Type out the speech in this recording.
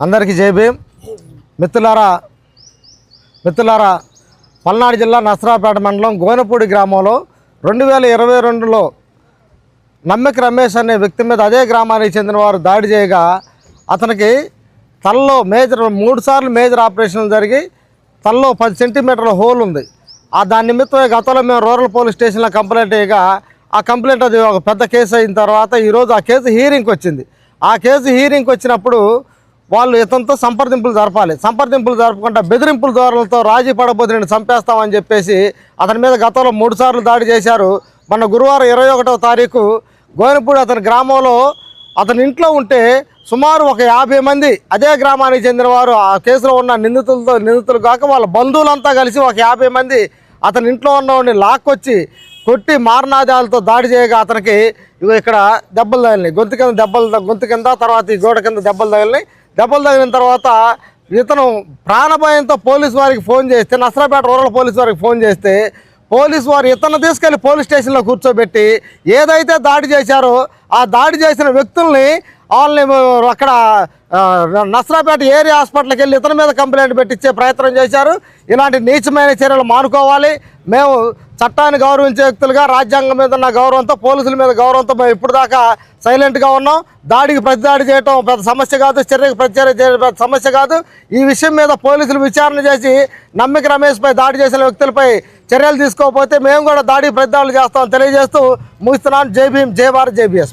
అందరికీ జై భీమ్. మిత్రులారా మిత్రులారా పల్నాడు జిల్లా నసరాపేట మండలం గోనపూడి గ్రామంలో రెండు వేల ఇరవై రెండులో నమ్మిక రమేష్ అనే వ్యక్తి మీద అదే గ్రామానికి చెందిన వారు దాడి చేయగా అతనికి తలలో మేజర్ మూడు సార్లు మేజర్ ఆపరేషన్లు జరిగి తలలో పది సెంటీమీటర్ల హోల్ ఉంది. ఆ దాని నిమిత్తం గతంలో మేము రూరల్ పోలీస్ స్టేషన్లో కంప్లైంట్ చేయగా ఆ కంప్లైంట్ అది ఒక పెద్ద కేసు అయిన తర్వాత ఈరోజు ఆ కేసు హీరింగ్కి వచ్చింది. ఆ కేసు హీరింగ్కి వచ్చినప్పుడు వాళ్ళు ఇతనితో సంప్రదింపులు జరపాలి. సంప్రదింపులు జరపకుండా బెదిరింపుల ద్వారాలతో రాజీ పడబోతు నేను చంపేస్తామని చెప్పేసి అతని మీద గతంలో మూడుసార్లు దాడి చేశారు. మొన్న గురువారం ఇరవై ఒకటవ తారీఖు గోనపూడి అతని గ్రామంలో అతని ఇంట్లో ఉంటే సుమారు ఒక యాభై మంది అదే గ్రామానికి చెందిన వారు ఆ కేసులో ఉన్న నిందితులతో నిందితులు కాక వాళ్ళ బంధువులంతా కలిసి ఒక యాభై మంది అతని ఇంట్లో ఉన్నవాడిని లాక్కొచ్చి కొట్టి మారణాదాలతో దాడి చేయగా అతనికి ఇక్కడ దెబ్బలు తగిలినాయి. గొంతు కింద దెబ్బలు గొంతు కింద తర్వాత ఈ గోడ కింద దెబ్బలు తగిలినాయి. దెబ్బలు తగిలిన తర్వాత ఇతను ప్రాణభయంతో పోలీసు వారికి ఫోన్ చేస్తే నసరాపేట రూరల్ పోలీసు వారికి ఫోన్ చేస్తే పోలీసు వారు ఇతను తీసుకెళ్ళి పోలీస్ స్టేషన్లో కూర్చోబెట్టి ఏదైతే దాడి చేశారో ఆ దాడి చేసిన వ్యక్తుల్ని వాళ్ళని అక్కడ నస్రాపేట ఏరియా హాస్పిటల్కి వెళ్ళి ఇతని మీద కంప్లైంట్ పెట్టించే ప్రయత్నం చేశారు. ఇలాంటి నీచమైన చర్యలు మానుకోవాలి. మేము చట్టాన్ని గౌరవించే వ్యక్తులుగా రాజ్యాంగం మీద ఉన్న గౌరవంతో పోలీసుల మీద గౌరవంతో మేము ఇప్పుడు దాకా సైలెంట్గా ఉన్నాం. దాడికి ప్రతిదాడి చేయటం పెద్ద సమస్య కాదు చర్యకు ప్రతిచర్య చేయడం పెద్ద సమస్య కాదు. ఈ విషయం మీద పోలీసులు విచారణ చేసి నమ్మిక రమేష్పై దాడి చేసిన వ్యక్తులపై చర్యలు తీసుకోకపోతే మేము కూడా దాడికి ప్రతిదాడులు చేస్తామని తెలియజేస్తూ ముగిస్తున్నాను. జై భీమ్ జై భారత్ జై